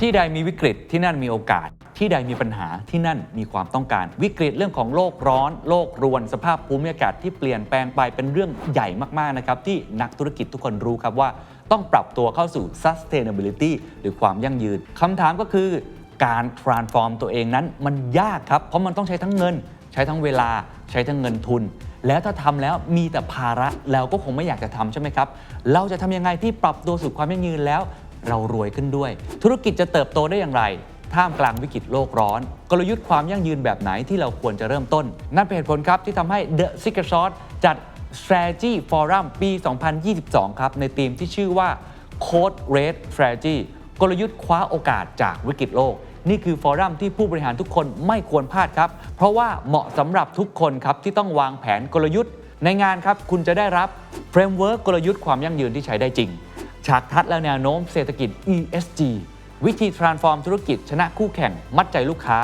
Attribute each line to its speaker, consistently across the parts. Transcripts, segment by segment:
Speaker 1: ที่ใดมีวิกฤตที่นั่นมีโอกาส ที่ใดมีปัญหาที่นั่นมีความต้องการ วิกฤตเรื่องของโลกร้อน โลกรวน สภาพภูมิอากาศที่เปลี่ยนแปลงไปเป็นเรื่องใหญ่มากๆนะครับที่นักธุรกิจทุกคนรู้ครับว่า ต้องปรับตัวเข้าสู่ sustainability หรือความยั่งยืนคำถามก็คือการ transform ตัวเองนั้นมันยากครับ เพราะมันต้องใช้ทั้งเงิน ใช้ทั้งเวลา ใช้ทั้งเงินทุน แล้วถ้าทำแล้วมีแต่ภาระเราก็คงไม่อยากจะทำใช่ไหมครับ เราจะทำยังไงที่ปรับตัวสู่ความยั่งยืนแล้ว เรารวยขึ้นด้วย ธุรกิจจะเติบโตได้อย่างไร ท่ามกลางวิกฤตโลกร้อน กลยุทธ์ความยั่งยืนแบบไหนที่เราควรจะเริ่มต้น นั่นเป็นเหตุผลครับที่ทำให้ The Secret Sauce จัด Strategy Forum ปี 2022 ครับ ในธีมที่ชื่อว่า Code Red Strategy กลยุทธ์คว้าโอกาสจากวิกฤตโลก นี่คือฟอรัมที่ผู้บริหารทุกคนไม่ควรพลาดครับ เพราะว่าเหมาะสำหรับทุกคนครับที่ต้องวางแผนกลยุทธ์ ในงานครับคุณจะได้รับเฟรมเวิร์กกลยุทธ์ความยั่งยืนที่ใช้ได้จริง ฉากทัดและแนวโน้มเศรษฐกิจ ESG วิธี transform ธุรกิจชนะคู่แข่ง มัดใจลูกค้า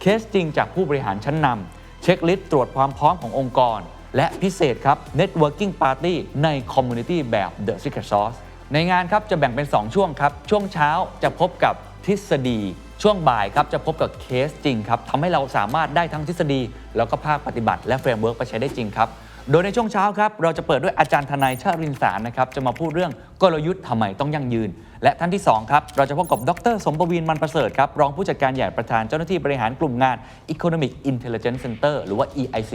Speaker 1: เคสจริงจากผู้บริหารชั้นนำเช็คลิสต์ตรวจความพร้อมขององค์กร และพิเศษครับ Networking Party ใน Community แบบ The Secret Sauce ในงานครับจะแบ่งเป็น 2 ช่วงครับ ช่วงเช้าจะพบกับทฤษฎี ช่วงบ่ายครับจะพบกับเคสจริงครับทำให้เราสามารถได้ทั้งทฤษฎี แล้วก็ภาคปฏิบัติและเฟรมเวิร์กไปใช้ได้จริงครับ โดยในช่วงเช้าครับเราจะเปิดด้วยอาจารย์ทนายชารินสารนะครับจะมาพูดเรื่องกลยุทธ์ทำไมต้องยั่งยืน และท่านที่2ครับเราจะพบกับดร สมบวินมันประเสริฐครับรองผู้จัดการใหญ่ประธานเจ้าหน้าที่บริหารกลุ่มงาน Economic Intelligence Center หรือว่า EIC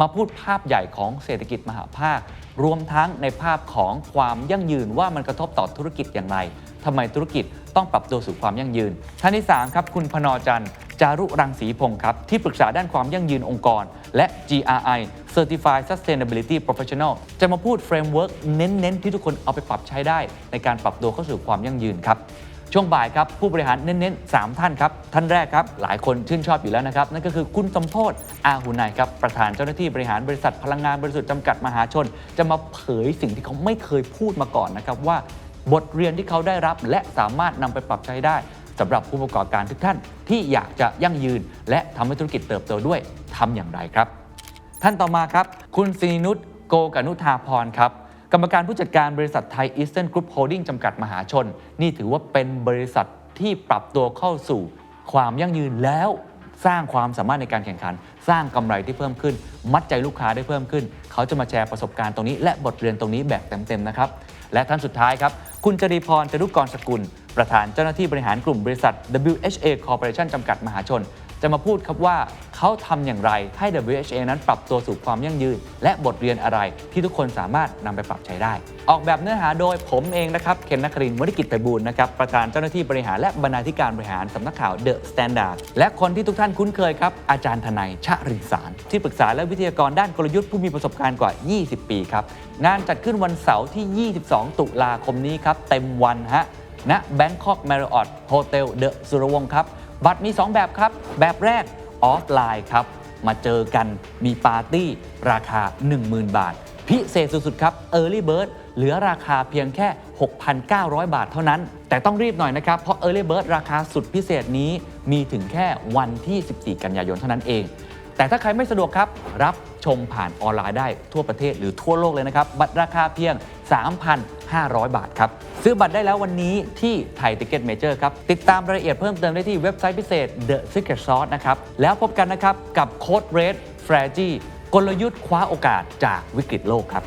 Speaker 1: มาพูดภาพใหญ่ของเศรษฐกิจมหาภาค รวมทั้งในภาพของความยั่งยืนว่ามันกระทบต่อธุรกิจอย่างไรทำไมธุรกิจต้องปรับตัวสู่ความยั่งยืน ท่านที่3ครับคุณพนอจันทร์ จารุรังสีพงศ์ครับ ที่ปรึกษาด้านความยั่งยืนองค์กร และ GRI Certified Sustainability Professional จะมาพูดเฟรมเวิร์กเน้น ๆ ที่ทุกคนเอาไปปรับใช้ได้ ในการปรับตัวเข้าสู่ความยั่งยืนครับ ช่วงบ่ายครับ ผู้บริหารเน้นๆ 3 ท่านครับ ท่านแรกครับ หลายคนชื่นชอบอยู่แล้วนะครับ นั่นก็คือคุณสมโพศอาหุนายครับ ประธานเจ้าหน้าที่บริหารบริษัทพลังงานบริสุทธิ์จำกัดมหาชน จะมาเผยสิ่งที่เขาไม่เคยพูดมาก่อนนะครับว่าบทเรียนที่เขาได้รับและสามารถนำไปปรับใช้ได้ สำหรับผู้ประกอบการทุกท่านที่อยากจะยั่งยืน และทำให้ธุรกิจเติบโตด้วยทำอย่างไรครับ ท่านต่อมาครับ คุณสินินุชโกกนุธาพรครับกรรมการผู้จัดการบริษัทไทยอีสเทิร์นกรุ๊ปโฮลดิ้งจำกัดมหาชน นี่ถือว่าเป็นบริษัทที่ปรับตัวเข้าสู่ความยั่งยืนแล้วสร้างความสามารถในการแข่งขัน สร้างกำไรที่เพิ่มขึ้น มัดใจลูกค้าได้เพิ่มขึ้น เขาจะมาแชร์ประสบการณ์ตรงนี้ และบทเรียนตรงนี้แบบเต็มๆนะครับ และท่านสุดท้ายครับ คุณจรีพรจรุกรสกุล ประธานเจ้าหน้าที่บริหารกลุ่มบริษัท WHA Corporation จำกัดมหาชน จะมาพูดครับว่าเขาทำอย่างไรให้ WHA นั้นปรับตัวสู่ความยั่งยืน และบทเรียนอะไรที่ทุกคนสามารถนำไปปรับใช้ได้ ออกแบบเนื้อหาโดยผมเองนะครับเคนนักครินทร์วณิกิจไพบูลนะครับประธานเจ้าหน้าที่บริหารและบรรณาธิการบริหารสำนักข่าว The Standard และคนที่ทุกท่านคุ้นเคยครับ อาจารย์ทนายชะรินสาร ที่ปรึกษาและวิทยากรด้านกลยุทธ์ผู้มีประสบการณ์กว่า 20 ปีครับงานจัดขึ้นวันเสาร์ที่ 22 ตุลาคมนี้ครับเต็มวันฮะณ Bangkok Marriott Hotel The สุรวงครับ บัตรมี 2 แบบครับ แบบแรกออฟไลน์ครับ มาเจอกันมีปาร์ตี้ ราคา 10,000 บาท พิเศษสุดๆครับ Early Bird เหลือราคาเพียงแค่ 6,900 บาทเท่านั้น แต่ต้องรีบหน่อยนะครับ เพราะ Early Bird ราคาสุดพิเศษนี้มีถึงแค่วันที่ 14 กันยายนเท่านั้นเอง แต่ถ้าใครไม่สะดวกครับรับ ชมผ่านออนไลน์ได้ทั่วประเทศหรือทั่วโลกเลยนะครับ บัตรราคาเพียง 3,500 บาทครับ ซื้อบัตรได้แล้ววันนี้ที่ไทยติเก็ตเมเจอร์ครับ ติดตามรายละเอียดเพิ่มเติมได้ที่เว็บไซต์พิเศษ The Secret Sauce นะครับ แล้วพบกันนะครับ กับโค้ด Red Strategy กลยุทธ์คว้าโอกาสจากวิกฤตโลกครับ